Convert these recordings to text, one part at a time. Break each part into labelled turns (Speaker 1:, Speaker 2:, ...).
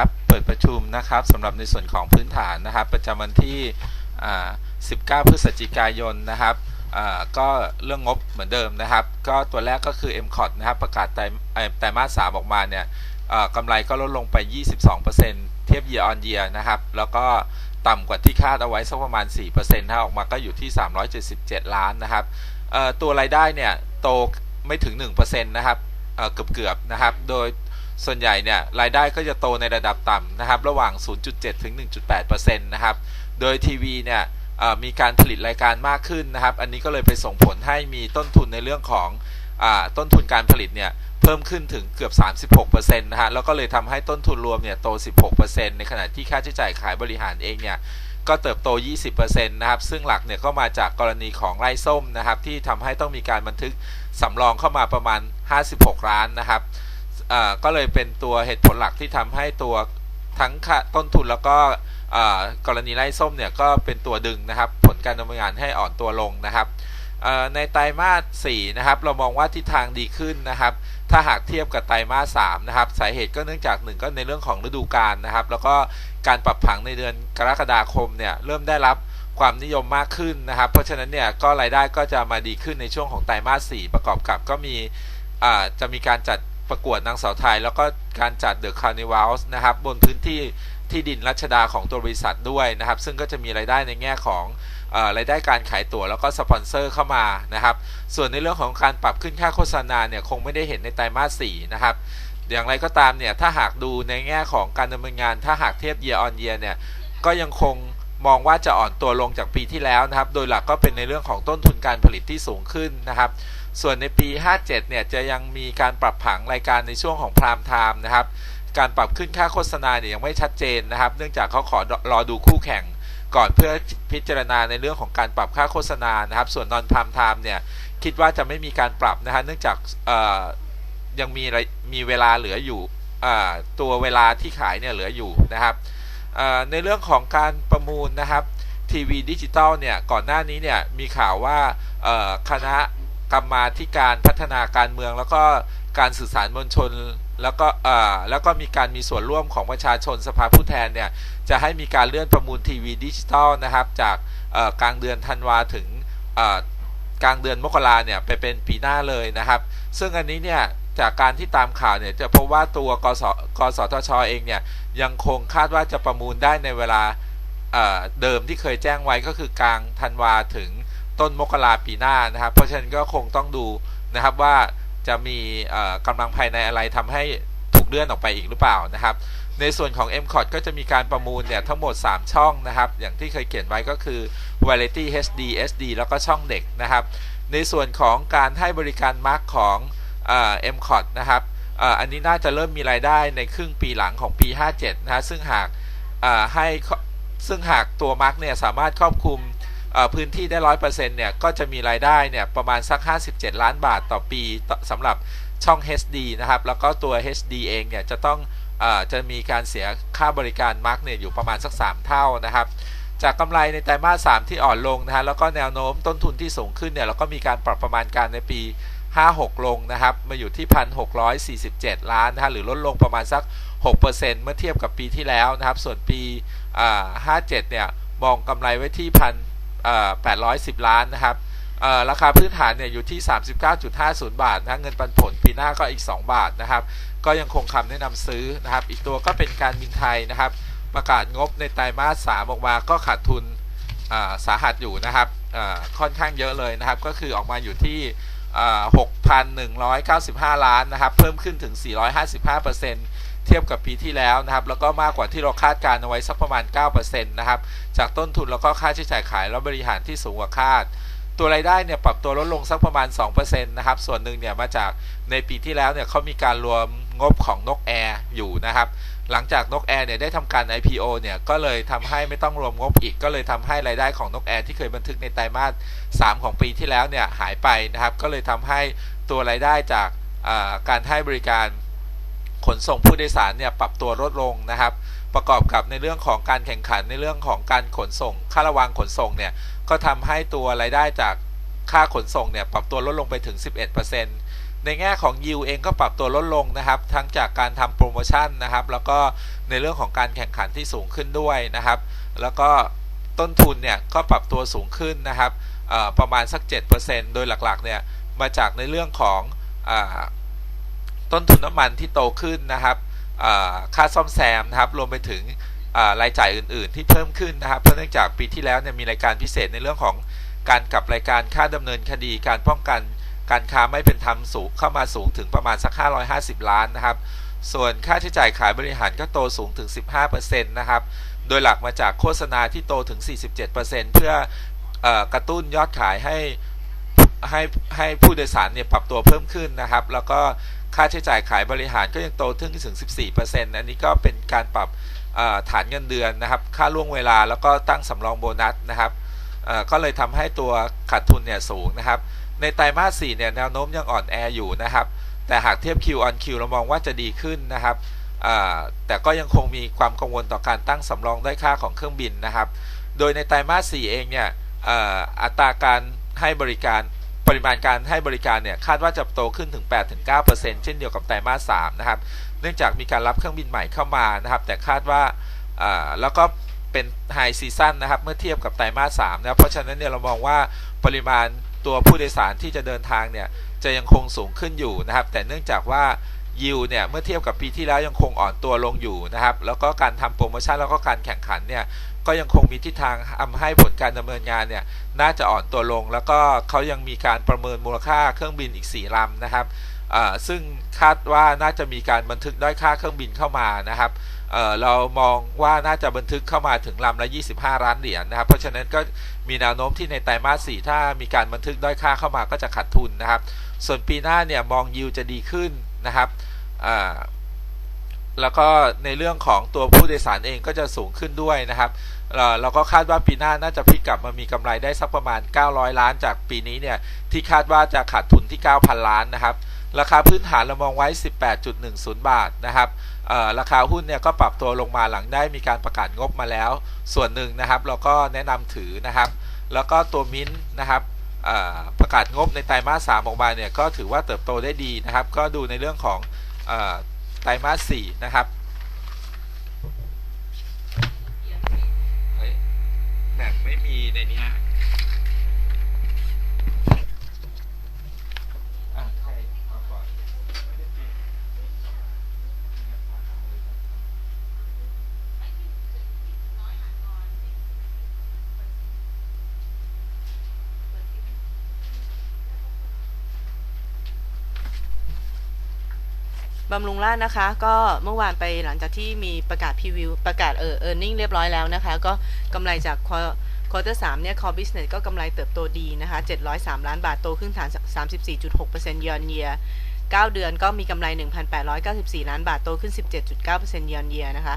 Speaker 1: ครับเปิดประชุมนะครับสำหรับในส่วนของพื้นฐานนะครับ ประจำวันที่ 19 พฤศจิกายนนะครับก็เรื่องงบเหมือนเดิมนะครับ ก็ตัวแรกก็คือ m c o t นะครับ ประกาศไตรเอ่อไตรมาส3ออกมาเนี่ยกำไรก็ลดลงไป 22%เทียบ year on year นะครับ แล้วก็ต่ำกว่าที่คาดเอาไว้สักประมาณ 4%ถ้าออกมาก็อยู่ที่ 377 ล้านนะครับตัวรายได้เนี่ยโตไม่ถึง 1%นะครับเอ่อเกือบๆนะครับ โดย ส่วนใหญ่เนี่ยรายได้ก็จะโตในระดับต่ำนะครับ ระหว่าง 0.7 ถึง 1.8%นะครับ โดยทีวีเนี่ยมีการผลิตรายการมากขึ้นนะครับ อันนี้ก็เลยไปส่งผลให้มีต้นทุนในเรื่องของอต้นทุนการผลิตเนี่ยเพิ่มขึ้นถึงเกือบ 36%นะฮะ แล้วก็เลยทำให้ต้นทุนรวมเนี่ยโต 16%ในขณะที่ค่าใช้จ่ายขายบริหารเองเนี่ยก็เติบโต 20%นะครับ ซึ่งหลักเนี่ยก็มาจากกรณีของไร่ส้มนะครับ ที่ทำให้ต้องมีการบันทึกสำรองเข้ามาประมาณ 56 ล้านนะครับ อ่าก็เลยเป็นตัวเหตุผลหลักที่ทำให้ตัวทั้งค่าต้นทุนแล้วก็กรณีไล่ส้มเนี่ยก็เป็นตัวดึงนะครับ ผลการดำเนินงานให้อ่อนตัวลงนะครับในไตรมาส4นะครับเรามองว่าทิศทางดีขึ้นนะครับ ถ้าหากเทียบกับไตรมาส3นะครับสาเหตุก็เนื่องจากหนึ่งก็ในเรื่องของฤดูกาลนะครับ แล้วก็การปรับผังในเดือนกรกฎาคมเนี่ยเริ่มได้รับความนิยมมากขึ้นนะครับ เพราะฉะนั้นเนี่ยก็รายได้ก็จะมาดีขึ้นในช่วงของไตรมาส4ประกอบกับก็มีจะมีการจัด ประกวดนางสาวไทย แล้วก็การจัดเดอะคาร์นิวัลส์นะครับบนพื้นที่ที่ดินรัชดาของตัวบริษัทด้วยนะครับ ซึ่งก็จะมีรายได้ในแง่ของรายได้การขายตั๋วแล้วก็สปอนเซอร์เข้ามานะครับ ส่วนในเรื่องของการปรับขึ้นค่าโฆษณาเนี่ยคงไม่ได้เห็นในไตรมาส4นะครับ อย่างไรก็ตามเนี่ยถ้าหากดูในแง่ของการดำเนินงาน ถ้าหากเทียบ year on year เนี่ยก็ยังคงมองว่าจะอ่อนตัวลงจากปีที่แล้วนะครับ โดยหลักก็เป็นในเรื่องของต้นทุนการผลิตที่สูงขึ้นนะครับ ส่วนในปี 57 เนี่ยจะยังมีการปรับผังรายการในช่วงของพรามไทม์นะครับ การปรับขึ้นค่าโฆษณาเนี่ยยังไม่ชัดเจนนะครับ เนื่องจากเขาขอรอดูคู่แข่งก่อนเพื่อพิจารณาในเรื่องของการปรับค่าโฆษณานะครับ ส่วนนอนพรามไทม์เนี่ยคิดว่าจะไม่มีการปรับนะฮะเนื่องจากยังมีมีเวลาเหลืออยู่ตัวเวลาที่ขายเนี่ยเหลืออยู่นะครับในเรื่องของการประมูลนะครับทีวีดิจิตอลเนี่ยก่อนหน้านี้เนี่ยมีข่าวว่าคณะ กรรมาธิการพัฒนาการเมือง แล้วก็การสื่อสารมวลชน แล้วก็เอ่อแล้วก็มีการมีส่วนร่วมของประชาชนสภาผู้แทนเนี่ยจะให้มีการเลื่อนประมูลทีวีดิจิตอลนะครับ จากกลางเดือนธันวาถึงกลางเดือนมกราเนี่ยไปเป็นปีหน้าเลยนะครับ ซึ่งอันนี้เนี่ยจากการที่ตามข่าวเนี่ยจะพบว่าตัวกสกสทชอเองเนี่ยยังคงคาดว่าจะประมูลได้ในเวลาเเดิมที่เคยแจ้งไว้ก็คือกลางธันวาถึง ต้นมกราปีหน้านะครับ เพราะฉะนั้นก็คงต้องดูนะครับว่าจะมีเอ่อกำลังภายในอะไรทำให้ถูกเลื่อนออกไปอีกหรือเปล่านะครับ ในส่วนของ m c o t ก็จะมีการประมูลเนี่ยทั้งหมด 3 ช่องนะครับ อย่างที่เคยเขียนไว้ก็คือ Variety HD SD แล้วก็ช่องเด็กนะครับ ในส่วนของการให้บริการมาร์กของเอ่อ m c o t นะครับอ,อันนี้น่าจะเริ่มมีรายได้ในครึ่งปีหลังของปี 57 นะฮะซึ่งหากให้ซึ่งหากตัวมาร์กเนี่ยสามารถครอบคลุม พื้นที่ได้ร้อยเปอร์เซ็นต์เนี่ยก็จะมีรายได้เนี่ยประมาณสัก 57 ล้านบาทต่อปีสำหรับช่อง HD นะครับ แล้วก็ตัว HD เองเนี่ยจะต้องอจะมีการเสียค่าบริการมาร์กเนี่ยอยู่ประมาณสัก 3 เท่านะครับ จากกำไรในไตรมาส 3 ที่อ่อนลงนะฮะแล้วก็แนวโน้มต้นทุนที่สูงขึ้นเนี่ยเราก็มีการปรับประมาณการในปี 56 ลงนะครับ มาอยู่ที่ 1,647 ล้านนะฮะหรือลดลงประมาณสัก 6%เมื่อเทียบกับปีที่แล้วนะครับ ส่วนปีอ่า57 เนี่ยมองกำไรไว้ที่พัน 810 ล้านนะครับราคาพื้นฐานเนี่ยอยู่ที่ 39.50 บาทนะเงินปันผลปีหน้าก็อีก 2 บาทนะครับ ก็ยังคงคำแนะนำซื้อนะครับ อีกตัวก็เป็นการบินไทยนะครับ ประกาศงบในไตรมาส 3 ออกมาก็ขาดทุนสาหัสอยู่นะครับค่อนข้างเยอะเลยนะครับ ก็คือออกมาอยู่ที่ 6,195 ล้านนะครับ เพิ่มขึ้นถึง 455%เเทียบกับปีที่แล้วนะครับ แล้วก็มากกว่าที่เราคาดการเอาไว้สักประมาณ 9%นะครับ จากต้นทุนแล้วก็ค่าใช้จ่ายขายและบริหารที่สูงกว่าคาด ตัวรายได้เนี่ยปรับตัวลดลงสักประมาณ 2%นะครับ ส่วนหนึ่งเนี่ยมาจากในปีที่แล้วเนี่ยเขามีการรวมงบของนกแอร์อยู่นะครับหลังจากนกแอร์เนี่ยได้ทำการ IPO เนี่ยก็เลยทำให้ไม่ต้องรวมงบอีก ก็เลยทำให้รายได้ของนกแอร์ที่เคยบันทึกในไตรมาส 3 ของปีที่แล้วเนี่ยหายไปนะครับ ก็เลยทำให้ตัวรายได้จากการให้บริการ ขนส่งผู้โดยสารเนี่ยปรับตัวลดลงนะครับ ประกอบกับในเรื่องของการแข่งขันในเรื่องของการขนส่ง ค่าระวางขนส่งเนี่ยก็ทำให้ตัวรายได้จากค่าขนส่งเนี่ยปรับตัวลดลงไปถึง 11%ในแง่ของยิวเองก็ปรับตัวลดลงนะครับ ทั้งจากการทำโปรโมชั่นนะครับ แล้วก็ในเรื่องของการแข่งขันที่สูงขึ้นด้วยนะครับ แล้วก็ต้นทุนเนี่ยก็ปรับตัวสูงขึ้นนะครับประมาณสัก 7%โดยหลักๆเนี่ยมาจากในเรื่องของ ต้นทุนน้ำมันที่โตขึ้นนะครับค่าซ่อมแซมนะครับรวมไปถึงรายจ่ายอื่น ๆ ที่เพิ่มขึ้นนะครับเพราะเนื่องจากปีที่แล้วเนี่ยมีรายการพิเศษในเรื่องของการกลับรายการค่าดำเนินคดี การป้องกันการค้าไม่เป็นธรรมสูงเข้ามาสูงถึงประมาณสัก 550 ล้านนะครับ ส่วนค่าใช้จ่ายขายบริหารก็โตสูงถึง 15%นะครับ โดยหลักมาจากโฆษณาที่โตถึง 47%เพื่อเออกระตุ้นยอดขายให้ให้ให้ผู้โดยสารเนี่ยปรับตัวเพิ่มขึ้นนะครับ แล้วก็ ค่าใช้จ่ายขายบริหารก็ยังโตถึงถึง 14%อันนี้ก็เป็นการปรับฐานเงินเดือนนะครับ ค่าล่วงเวลาแล้วก็ตั้งสำรองโบนัสนะครับก็เลยทำให้ตัวขาดทุนเนี่ยสูงนะครับ ในไตรมาส4เนี่ยแนวโน้มยังอ่อนแออยู่นะครับ แต่หากเทียบ Q on Q เรามองว่าจะดีขึ้นนะครับแต่ก็ยังคงมีความกังวลต่อการตั้งสำรองได้ค่าของเครื่องบินนะครับ โดยในไตรมาส4เองเนี่ยอัตราการให้บริการ ปริมาณการให้บริการเนี่ยคาดว่าจะโตขึ้นถึง 8-9%เช่นเดียวกับไตรมาส3นะครับ เนื่องจากมีการรับเครื่องบินใหม่เข้ามานะครับ แต่คาดว่าแล้วก็เป็นไฮซีซั่นนะครับเมื่อเทียบกับไตรมาส3นะเพราะฉะนั้นเนี่ยเรามองว่าปริมาณตัวผู้โดยสารที่จะเดินทางเนี่ยจะยังคงสูงขึ้นอยู่นะครับ แต่เนื่องจากว่ายิวเนี่ยเมื่อเทียบกับปีที่แล้วยังคงอ่อนตัวลงอยู่นะครับ แล้วก็การทำโปรโมชั่นแล้วก็การแข่งขันเนี่ย ก็ยังคงมีทิศทางทำให้ผลการดำเนินงานเนี่ยน่าจะอ่อนตัวลง แล้วก็เขายังมีการประเมินมูลค่าเครื่องบินอีก 4ลำนะครับซึ่งคาดว่าน่าจะมีการบันทึกด้อยค่าเครื่องบินเข้ามานะครับเเรามองว่าน่าจะบันทึกเข้ามาถึงลำละ 25 ล้านเหรียญนะครับ เพราะฉะนั้นก็มีแนวโน้มที่ในไตรมาส 4 ถ้ามีการบันทึกด้อยค่าเข้ามาก็จะขาดทุนนะครับ ส่วนปีหน้าเนี่ยมองยิวจะดีขึ้นนะครับแล้วก็ในเรื่องของตัวผู้โดยสารเองก็จะสูงขึ้นด้วยนะครับ เราก็คาดว่าปีหน้าน่าจะพลิกกลับมามีกำไรได้สักประมาณ 900 ล้านจากปีนี้เนี่ยที่คาดว่าจะขาดทุนที่ 9,000 ล้านนะครับ ราคาพื้นฐานเรามองไว้ 18.10 บาทนะครับราคาหุ้นเนี่ยก็ปรับตัวลงมาหลังได้มีการประกาศงบมาแล้ว ส่วนหนึ่งนะครับเราก็แนะนำถือนะครับ แล้วก็ตัวมิ้นท์นะครับประกาศงบในไตรมาส3ออกมาเนี่ยก็ถือว่าเติบโตได้ดีนะครับ ก็ดูในเรื่องของไตรมาส4นะครับเฮ้ยแหนบไม่มี ในนี้ฮะอ่าก่อน
Speaker 2: บำรุงราชนะคะก็เมื่อวานไปหลังจากที่มีประกาศพรีวิวประกาศเออเออร์เน็งเรียบร้อยแล้วนะคะ ก็กำไรจาก ควอเตอร์สามเนี่ย core business ก็กำไรเติบโตดีนะคะ 703 ล้านบาท โตขึ้นฐาน34.6% year on year 9 เดือนก็มีกำไร 1,894 ล้านบาท โตขึ้น 17.9% year on year นะคะ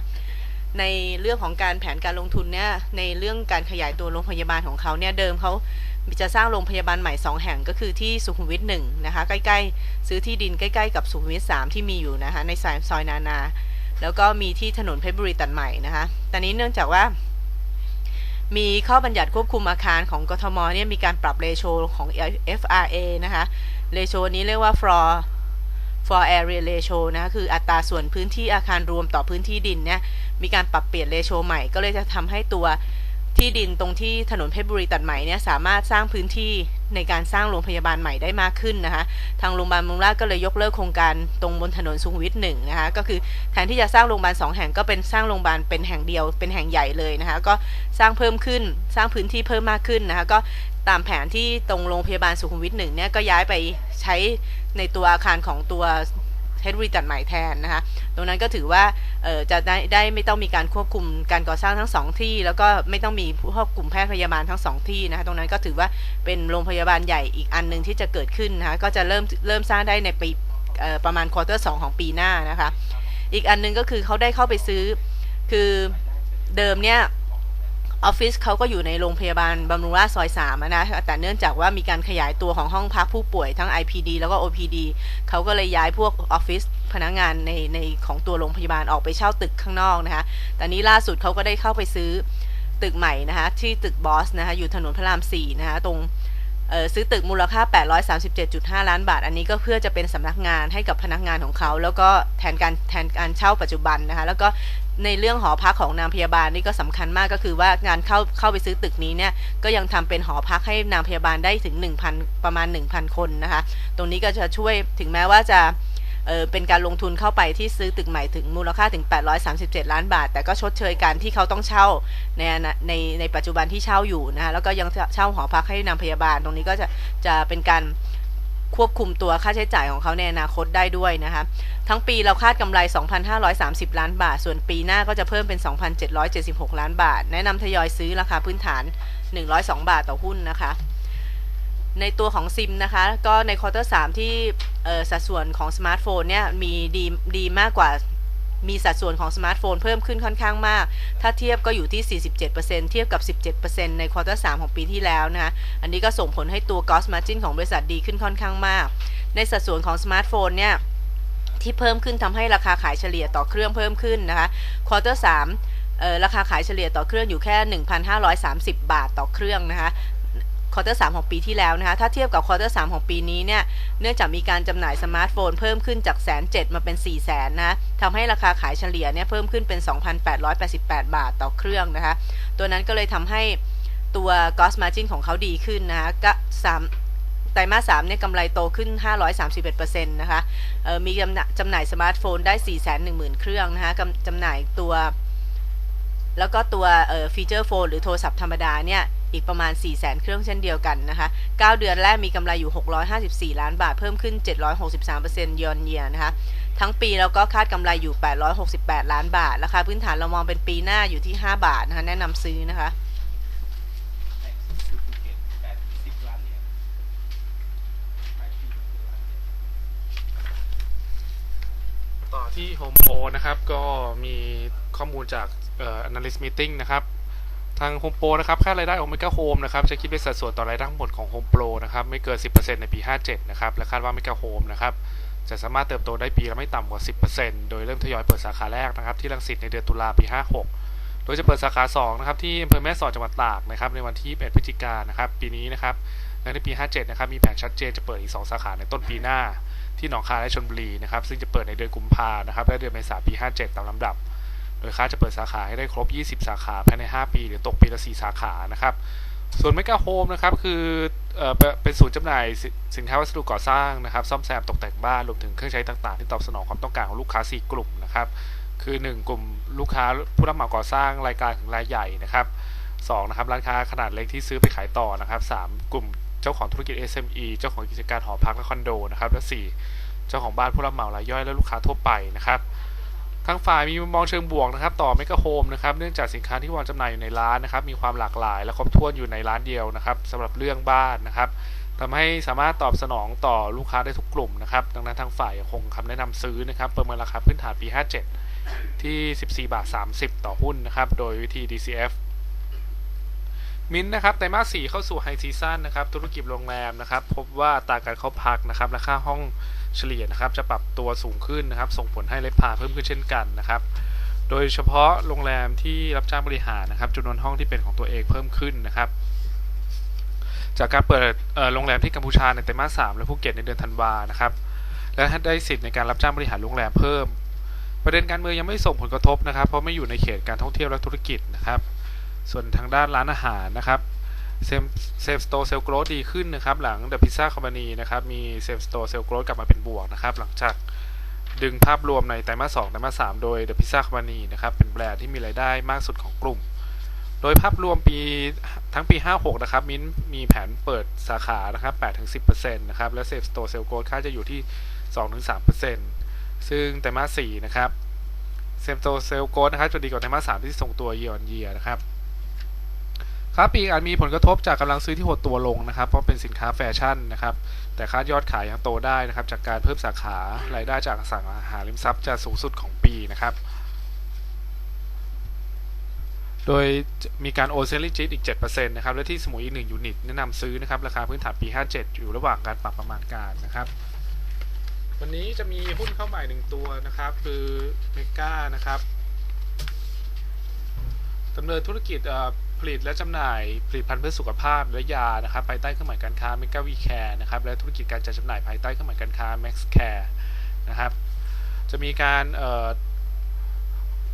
Speaker 2: ในเรื่องของการแผนการลงทุนเนี่ย ในเรื่องการขยายตัวโรงพยาบาลของเขาเนี่ย เดิมเขาจะสร้างโรงพยาบาลใหม่ 2 แห่งก็คือที่สุขุมวิท1นะคะ ใกล้ๆ ซื้อที่ดินใกล้ๆ กับสุขุมวิท3ที่มีอยู่นะคะ ในซอยซอยนานา แล้วก็มีที่ถนนเพชรบุรีตัดใหม่นะคะ ตอนนี้เนื่องจากว่า มีข้อบัญญัติควบคุมอาคารของกทมเนี่ยมีการปรับเรโชของ FRA นะคะเรโชนี้เรียกว่า floor for area ratio นะคะคืออัตราส่วนพื้นที่อาคารรวมต่อพื้นที่ดินเนี่ยมีการปรับเปลี่ยนเรโชใหม่ ก็เลยจะทำให้ตัวที่ดินตรงที่ถนนเพชรบุรีตัดใหม่เนี่ยสามารถสร้างพื้นที่ ในการสร้างโรงพยาบาลใหม่ได้มากขึ้นนะคะ ทางโรงพยาบาลมุงราชก็เลยยกเลิกโครงการตรงบนถนนสุขุมวิทหนึ่งนะคะ ก็คือแทนที่จะสร้างโรงพยาบาลสองแห่งก็เป็นสร้างโรงพยาบาลเป็นแห่งเดียวเป็นแห่งใหญ่เลยนะคะ ก็สร้างเพิ่มขึ้นสร้างพื้นที่เพิ่มมากขึ้นนะคะ ก็ตามแผนที่ตรงโรงพยาบาลสุขุมวิทหนึ่งเนี่ยก็ย้ายไปใช้ในตัวอาคารของตัว เฮดรีตัดใหม่แทนนะคะ ตรงนั้นก็ถือว่าจะได้ได้ไม่ต้องมีการควบคุมการก่อสร้างทั้งสองที่ แล้วก็ไม่ต้องมีผู้ควบคุมแพทย์พยาบาลทั้งสองที่นะคะตรงนั้นก็ถือว่าเป็นโรงพยาบาลใหญ่อีกอันหนึ่งที่จะเกิดขึ้นนะคะก็จะเริ่มเริ่มสร้างได้ในปีประมาณควอเตอร์สของปีหน้านะคะ อีกอันหนึงก็คือเขาได้เข้าไปซื้อคือเดิมเนี่ย ออฟฟิศเขาก็อยู่ในโรงพยาบาลบำรุงราษฎร์ซอยสามนะแต่เนื่องจากว่ามีการขยายตัวของห้องพักผู้ป่วยทั้ง IPD แล้วก็ OPD เขาก็เลยย้ายพวกออฟฟิศพนักงานในในของตัวโรงพยาบาลออกไปเช่าตึกข้างนอกนะคะแต่นี้ล่าสุดเขาก็ได้เข้าไปซื้อตึกใหม่นะคะที่ตึกบอสนะคะอยู่ถนนพระราม4นะคะตรงซื้อตึกมูลค่า 837.5 ล้านบาท อันนี้ก็เพื่อจะเป็นสำนักงานให้กับพนักงานของเขา แล้วก็แทนการแทนการเช่าปัจจุบันนะคะ แล้วก็ ในเรื่องหอพักของนางพยาบาลนี่ก็สำคัญมากก็คือว่างานเข้าเข้าไปซื้อตึกนี้เนี่ยก็ยังทำเป็นหอพักให้นางพยาบาลได้ถึง 1,000 ประมาณ 1,000 คนนะคะ ตรงนี้ก็จะช่วยถึงแม้ว่าจะเเป็นการลงทุนเข้าไปที่ซื้อตึกใหม่ถึงมูลค่าถึง 837 ล้านบาท แต่ก็ชดเชยการที่เขาต้องเช่าในในในปัจจุบันที่เช่าอยู่นะคะแล้วก็ยังเช่าหอพักให้นางพยาบาล ตรงนี้ก็จะจะเป็นการ ควบคุมตัวค่าใช้จ่ายของเขาในอนาคตได้ด้วยนะคะทั้งปีเราคาดกำไร 2,530 ล้านบาท ส่วนปีหน้าก็จะเพิ่มเป็น 2,776 ล้านบาท แนะนำทยอยซื้อราคาพื้นฐาน 102 บาทต่อหุ้นนะคะ ในตัวของซิมนะคะ ก็ในควอเตอร์3ที่สัดส่วนของสมาร์ทโฟนเนี่ยมีดีดีมากกว่า มีสัดส่วนของสมาร์ทโฟนเพิ่มขึ้นค่อนข้างมาก ถ้าเทียบก็อยู่ที่ 47%เทียบกับ 17%ในควอเตอร์3ของปีที่แล้วนะคะ อันนี้ก็ส่งผลให้ตัว gross margin ของบริษัทดีขึ้นค่อนข้างมาก ในสัดส่วนของสมาร์ทโฟนเนี่ยที่เพิ่มขึ้นทำให้ราคาขายเฉลี่ยต่อเครื่องเพิ่มขึ้นนะคะควอเตอร์สามเอ่อราคาขายเฉลี่ยต่อเครื่องอยู่แค่ 1,530 บาทต่อเครื่องนะคะ ควอเตอร์สของปีที่แล้วนะคะ ถ้าเทียบกับควอเตอร์สของปีนี้เนี่ย เนื่องจากมีการจำหน่ายสมาร์ทโฟนเพิ่มขึ้นจากแสนเมาเป็น4 0 0แสนนะทำให้ราคาขายเฉลี่ยเนี่ยเพิ่มขึ้นเป็น 2,888 บาทต่อเครื่องนะคะ ตัวนั้นก็เลยทำให้ตัว gross margin ของเขาดีขึ้นนะคะก็สามไตรมาสสามเนี่ยกำไรโตขึ้น 531%นะคะเอ่อมีจำหน่าจำหน่ายสมาร์ทโฟนได้ 4 1 0 0 0 0 เครื่องนะคะจำหน่ายตัว แล้วก็ตัวเอ่อฟีเจอร์โฟนหรือโทรศัพท์ธรรมดาเนี่ย อีกประมาณ 4 0 0 0 0 0เครื่องเช่นเดียวกันนะคะ 9 เดือนแรกมีกำไรอยู่ 654 ล้านบาท เพิ่มขึ้น 763%ยอนเยียนะคะ ทั้งปีเราก็คาดกำไรอยู่ 868 ล้านบาท ราคาพื้นฐานเรามองเป็นปีหน้าอยู่ที่ 5 บาทนะคะ แนะนำซื้อนะคะ
Speaker 3: ต่อที่ Home Pro นะครับ ก็มีข้อมูลจากเอ่อ analyst meeting นะครับ ทาง Home Pro นะครับ ค่ารายได้ Omega Home นะครับ จะคิดเป็นสัดส่วนต่อรายได้ทั้งหมดของ Home Pro นะครับ ไม่เกิน 10%ในปี 57 นะครับ และคาดว่า Mega Home นะครับ จะสามารถเติบโตได้ปีละไม่ต่ำกว่า 10%โดยเริ่มทยอยเปิดสาขาแรกนะครับ ที่รังสิตในเดือนตุลาปี 56 โดยจะเปิดสาขา 2 นะครับ ที่อำเภอแม่สอดจังหวัดตากนะครับ ในวันที่21พฤศจิกายนนะครับ ปีนี้นะครับ และในปี 57 นะครับ มีแผนชัดเจนจะเปิดอีก 2 สาขาในต้นปีหน้า ที่หนองคายและชลบุรีนะครับ ซึ่งจะเปิดในเดือนกุมภานะครับ และเดือนเมษายนปี 57 ตามลำดับ โดยคาดจะเปิดสาขาให้ได้ครบ 20 สาขาภายใน 5 ปี หรือตกปีละ 4 สาขานะครับ ส่วนเมกาโฮมนะครับคือเป็นศูนย์จำหน่ายสิสินค้าวัสดุก่อสร้างนะครับซ่อมแซมตกแต่งบ้านรวมถึงเครื่องใช้ต่างๆ ที่ตอบสนองความต้องการของลูกค้า 4 กลุ่มนะครับคือ 1 กลุ่มลูกค้าผู้รับเหมาก่อสร้างรายการถึงรายใหญ่นะครับ2นะครับร้านค้าขนาดเล็กที่ซื้อไปขายต่อนะครับ 3 กลุ่มเจ้าของธุรกิจ SME เจ้าของกิจการหอพักและคอนโดนะครับและ 4 เจ้าของบ้านผู้รับเหมารายย่อยและลูกค้าทั่วไปนะครับ ทางฝ่ายมีมุมมองเชิงบวกนะครับต่อเมกะโฮมนะครับเนื่องจากสินค้าที่วางจำหน่ายอยู่ในร้านนะครับมีความหลากหลาย และครบถ้วนอยู่ในร้านเดียวนะครับสำหรับเรื่องบ้านนะครับทำให้สามารถตอบสนองต่อลูกค้าได้ทุกกลุ่มนะครับดังนั้นทางฝ่ายยังคงคำแนะนำซื้อนะครับประเมินราคาพื้นฐานปี 57 ที่ 14 บาท 30 ต่อหุ้นนะครับโดยวิธี DCF มินนะครับไตรมาส4เข้าสู่ไฮซีซั่นนะครับธุรกิจโรงแรมนะครับพบว่าตาการเข้าพักนะครับและค่าห้อง เฉลี่ยนะครับจะปรับตัวสูงขึ้นนะครับ ส่งผลให้เลทพาเพิ่มขึ้นเช่นกันนะครับ โดยเฉพาะโรงแรมที่รับจ้างบริหารนะครับจำนวนห้องที่เป็นของตัวเองเพิ่มขึ้นนะครับ จากการเปิดโรงแรมที่กัมพูชาในไตรมาส3และภูเก็ตในเดือนธันวานะครับ และได้สิทธิ์ในการรับจ้างบริหารโรงแรมเพิ่ม ประเด็นการเมืองยังไม่ส่งผลกระทบนะครับ เพราะไม่อยู่ในเขตการท่องเที่ยวและธุรกิจนะครับ ส่วนทางด้านร้านอาหารนะครับ เซมเซฟสโตเซลโกรดดีขึ้นนะครับ หลังเดอะพิซซ่าคอมพานีนะครับ มีเซฟสโตเซลโกรกลับมาเป็นบวกนะครับ หลังจากดึงภาพรวมในไตรมาส2ไตรมาส3โดยเดอะพิซซ่าคอมพานีนะครับ เป็นแบรนด์ที่มีรายได้มากสุดของกลุ่ม โดยภาพรวมปีทั้งปี 56 นะครับ มิ้นมีแผนเปิดสาขานะครับ8-10%นะครับ และเซฟสโตเซลโกรคาจะอยู่ที่ 2-3%ซึ่งไตรมาส4นะครับเซมโตเซลโกนะครับจะดีกว่าไตรมาส3ที่ทรงตัวเยียร์ออนเยียนะครับ ค้าปลีกอาจมีผลกระทบจากกำลังซื้อที่หดตัวลงนะครับ เพราะเป็นสินค้าแฟชั่นนะครับ แต่คาดยอดขายยังโตได้นะครับ จากการเพิ่มสาขารายได้จากสั่งอาหาริมทรัพย์จะสูงสุดของปีนะครับ โดยมีการโอนเซลลิจิตอีก 7%นะครับ และที่สมุยอีก 1 ยูนิต แนะนำซื้อนะครับ ราคาพื้นฐานปี 57 อยู่ระหว่างการปรับประมาณการนะครับ วันนี้จะมีหุ้นเข้าใหม่หนึ่งตัวนะครับ คือเมกานะครับดำเนินธุรกิจเอ่อ ผลิตและจำหน่ายผลิตภัณฑ์เพื่อสุขภาพและยานะครับภายใต้เครื่องหมายการค้า Mega V Care นะครับและธุรกิจการจัดจำหน่ายภายใต้เครื่องหมายการค้า Max Care นะครับจะมีการเ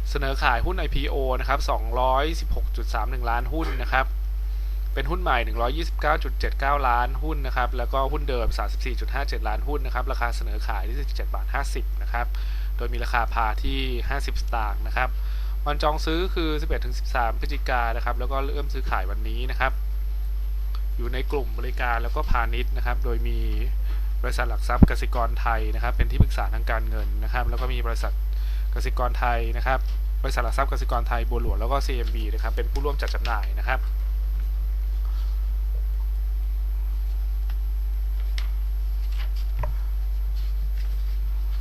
Speaker 3: เสนอขายหุ้น IPO นะครับ 216.31 ล้านหุ้นนะครับ เป็นหุ้นใหม่ 129.79 ล้านหุ้นนะครับ แล้วก็หุ้นเดิม 34.57 ล้านหุ้นนะครับ ราคาเสนอขายที่ 17บาทนะครับ โดยมีราคาพาที่ 50 สตางค์นะครับ วันจองซื้อคือ 11-13 พฤศจิกานนะครับ แล้วก็เริ่มซื้อขายวันนี้นะครับ อยู่ในกลุ่มบริการแล้วก็พาณิชย์นะครับ โดยมีบริษัทหลักทรัพย์กสิกรไทยนะครับ เป็นที่ปรึกษาทางการเงินนะครับ แล้วก็มีบริษัทกสิกรไทยนะครับ บริษัทหลักทรัพย์กสิกรไทยบัวหลวงแล้วก็ CMB นะครับ เป็นผู้ร่วมจัดจำหน่ายนะครับ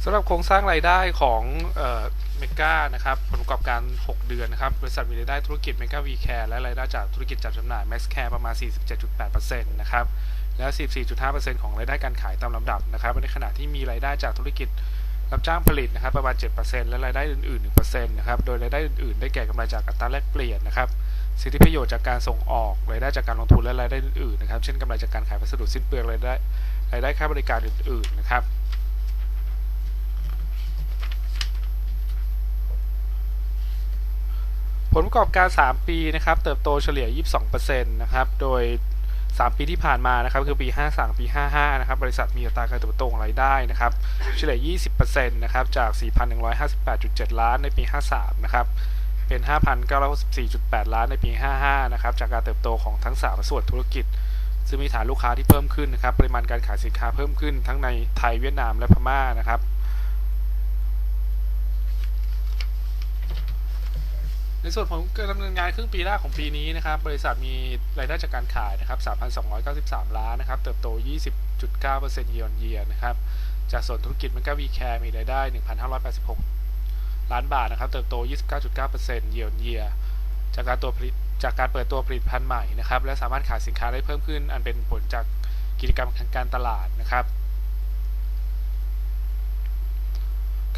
Speaker 3: สำหรับโครงสร้างรายได้ของ เมกานะครับผลประกอบการ 6 เดือนนะครับบริษัทมีรายได้ธุรกิจเมกาวีแคร์และรายได้จากธุรกิจจัดจำหน่าย Max Care ประมาณ 47.8%นะครับและ 14.5%ของรายได้การขายตามลำดับนะครับในขณะที่มีรายได้จากธุรกิจรับจ้างผลิตนะครับประมาณ 7%และรายได้อื่นๆ1%นะครับโดยรายได้อื่นๆ ได้แก่กำไรจากอัตราแลกเปลี่ยนนะครับสิทธิประโยชน์จากการส่งออกรายได้จากการลงทุนและรายได้อื่นๆนะครับเช่นกำไรจากการขายวัสดุสิ้นเปลืองรายได้รายได้ค่าบริการอื่นๆนะครับ ลประกอบการ 3 ปีนะครับเติบโตเฉลี่ย 22%นะครับโดย 3 ปีที่ผ่านมานะครับคือปี 53 ปี 55 นะครับบริษัทมีอัตราการเติบโตของรายได้นะครับเฉลี่ย 20%นะครับจาก 4,158.7 ล้านในปี 53 นะครับเป็น 5,964.8 ล้านในปี 55 นะครับจากการเติบโตของทั้ง 3 ส่วนธุรกิจ ซึ่งมีฐานลูกค้าที่เพิ่มขึ้นนะครับปริมาณการขายสินค้าเพิ่มขึ้นทั้งในไทยเวียดนามและพม่านะครับ ในส่วนของการดำเนินงานครึ่งปีแรกของปีนี้นะครับบริษัทมีรายได้จากการขายนะครับ 3,293 ล้านนะครับ เติบโต 20.9% year on year นะครับ จากส่วนธุรกิจมันก็วีแคร์มีรายได้ 1,586 ล้านบาทนะครับ เติบโต 29.9% year on year จากการตัวผลิตจากการเปิดตัวผลิตภัณฑ์ใหม่นะครับ และสามารถขายสินค้าได้เพิ่มขึ้น อันเป็นผลจากกิจกรรมทางการตลาดนะครับ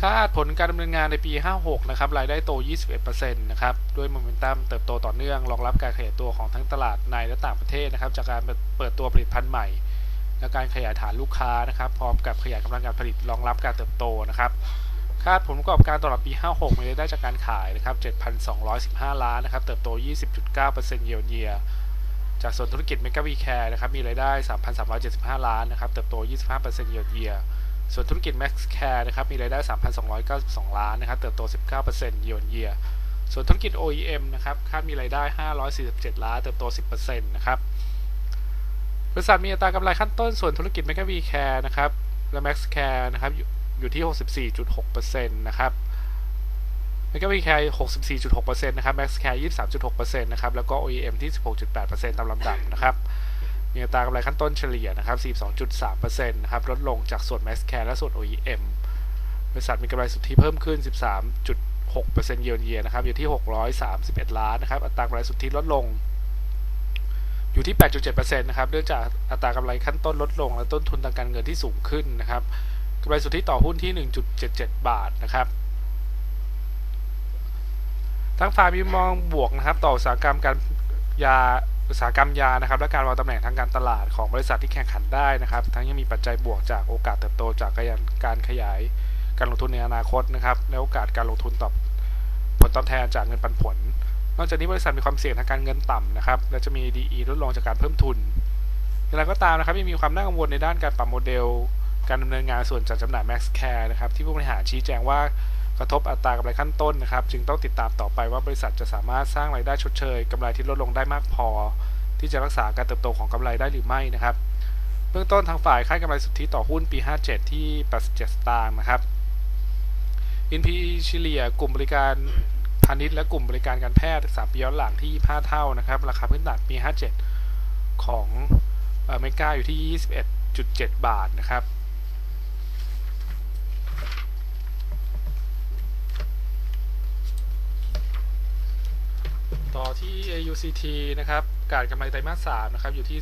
Speaker 3: คาดผลการดำเนินงานในปี 56 นะครับ รายได้โต 21%นะครับ ด้วยโมเมนตัมเติบโตต่อเนื่อง รองรับการขยายตัวของทั้งตลาดในและต่างประเทศนะครับ จากการเปิดตัวผลิตภัณฑ์ใหม่ และการขยายฐานลูกค้านะครับ พร้อมกับขยายกำลังการผลิตรองรับการเติบโตนะครับ คาดผลประกอบการตลอดปี 56 มีรายได้จากการขายนะครับ 7,215 ล้านนะครับ เติบโต 20.9% year on year จากส่วนธุรกิจ Mega V Care นะครับ มีรายได้ 3,375 ล้านนะครับ เติบโต 25% year on year ส่วนธุรกิจ Max Care นะครับมีรายได้ 3,292 ล้านนะครับเติบโต 19% year on year ส่วนธุรกิจ OEM นะครับคาดมีรายได้ 547 ล้านเติบโต 10%นะครับบริษัทมีอัตรากำไรขั้นต้นส่วนธุรกิจ Mega V Care นะครับและ Max Care นะครับอยู่อยู่ที่ 64.6%นะครับ Mega V Care 64.6%นะครับ Max Care 23.6%นะครับ แล้วก็ OEM ที่ 16.8%ตามลำดับนะครับ มีอัตรากำไรขั้นต้นเฉลี่ยนะครับ 42.3%นะครับลดลงจากส่วน Max Care และส่วน OEM บริษัทมีกำไรสุทธิเพิ่มขึ้น 13.6% year on year นะครับอยู่ที่ 631 ล้านนะครับอัตรากำไรสุทธิลดลง อยู่ที่ 8.7%นะครับเนื่องจากอัตรากำไรขั้นต้นลดลง และต้นทุนทางการเงินที่สูงขึ้นนะครับกำไรสุทธิต่อหุ้นที่ 1.77 บาทนะครับทั้งฝ่ายมีมองบวกนะครับต่ออุตสาหกรรมการยา อุตสาหกรรมยานะครับและการวางตำแหน่งทางการตลาดของบริษัทที่แข่งขันได้นะครับ ทั้งยังมีปัจจัยบวกจากโอกาสเติบโตจากการขยายการลงทุนในอนาคตนะครับและโอกาสการลงทุนตอบผลตอบแทนจากเงินปันผล นอกจากนี้บริษัทมีความเสี่ยงทางการเงินต่ำนะครับและจะมี DE ลดลงจากการเพิ่มทุนอย่างไรก็ตามนะครับยังมีความน่ากังวลในด้านการปรับโมเดล การดำเนินงานส่วนจัดจำหน่าย Max Care นะครับที่ผู้บริหารชี้แจงว่า กระทบอัตรากำไรขั้นต้นนะครับ จึงต้องติดตามต่อไปว่าบริษัทจะสามารถสร้างรายได้ชดเชยกำไรที่ลดลงได้มากพอ ที่จะรักษาการเติบโตของกำไรได้หรือไม่นะครับ เบื้องต้นทางฝ่ายคากำไรสุทธิต่อหุ้นปี 57 ที่ 87 สตางค์นะครับ NP เฉลี่ยกลุ่มบริการพาณิชย์และกลุ่มบริการการแพทย์3ปีย้อนหลังที่ 25 เท่านะครับ ราคาพื้นฐานปี 57 ของอเมริกาอยู่ที่ 21.7 บาทนะครับ ต่อที่ AUCT นะครับการกำไรไตรมาส3นะครับอยู่ที่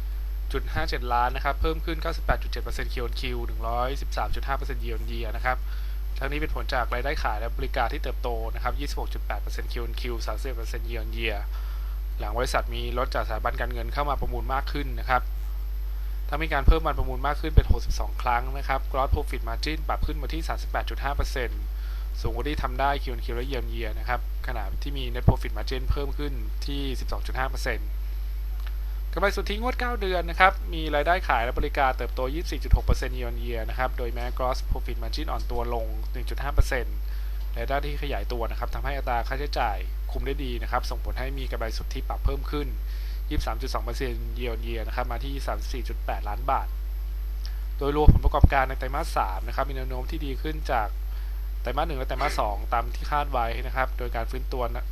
Speaker 3: 17.57 ล้านนะครับ เพิ่มขึ้น 98.7% QoQ 113.5% Year on Year นะครับ ทั้งนี้เป็นผลจากรายได้ขายและบริการที่เติบโตนะครับ 26.8% QoQ 31% Year on Year หลังบริษัทมีรถจากสถาบันการเงินเข้ามาประมูลมากขึ้นนะครับถ้ามีการเพิ่มมันประมูลมากขึ้นเป็น 62 ครั้งนะครับ Gross Profit Margin ปรับขึ้นมาที่ 38.5% สูงกว่าที่ทำได้ Q1Q และ Year on Year นะครับขณะที่มี Net Profit Margin เพิ่มขึ้นที่ 12.5%กำไรสุทธิงวด 9 เดือนนะครับ มีรายได้ขายและบริการเติบโต 24.6% Year on Year นะครับ โดยแม้ Gross Profit Margin อ่อนตัวลง 1.5%รายได้ที่ขยายตัวนะครับทำให้อัตราค่าใช้จ่ายคุมได้ดีนะครับ ส่งผลให้มีกำไรสุทธิปรับเพิ่มขึ้น 23.2% year on year นะครับ มาที่ 34.8 ล้านบาท โดยรวมผลประกอบการในไตรมาส 3 นะครับ มีแนวโน้มที่ดีขึ้นจาก ไตรมาส1และไตรมาส2ตามที่คาดไว้นะครับ โดยการฟื้นตัวนะ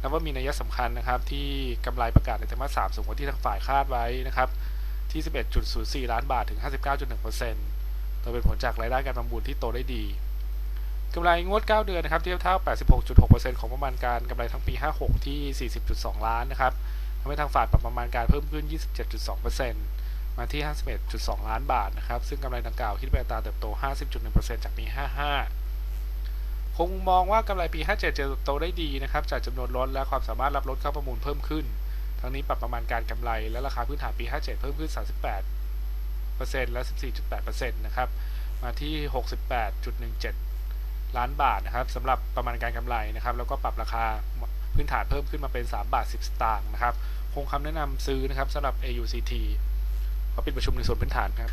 Speaker 3: นับว่ามีนัยสำคัญนะครับ ที่กำไรประกาศในไตรมาส3สูงกว่าที่ทางฝ่ายคาดไว้นะครับ ที่ 11.04 ล้านบาทถึง 59.1%โดยเป็นผลจากรายได้การประมูลที่โตได้ดีกำไรงวด 9 เดือนนะครับเทียบเท่า 86.6%ของประมาณการกำไรทั้งปี 56 ที่ 40.2 ล้านนะครับทำให้ทางฝ่ายปรับประมาณการเพิ่มขึ้น 27.2%มาที่ 51.2 ล้านบาทนะครับ ซึ่งกำไรดังกล่าวคิดเป็นอัตราเติบโต 50.1%จากปี 55 คงมองว่ากำไรปี 57 จะโตได้ดีนะครับจากจำนวนรถและความสามารถรับรถเข้าประมูลเพิ่มขึ้น ทั้งนี้ปรับประมาณการกำไรและราคาพื้นฐานปี 57 เพิ่มขึ้น 38%และ 14.8%นะครับมาที่ 68.17 ล้านบาทนะครับสำหรับประมาณการกำไรนะครับแล้วก็ปรับราคาพื้นฐานเพิ่มขึ้นมาเป็น 3 บาท 10 สตางค์นะครับคงคำแนะนำซื้อนะครับสำหรับ AUCT ขอปิดประชุมในส่วนพื้นฐานครับ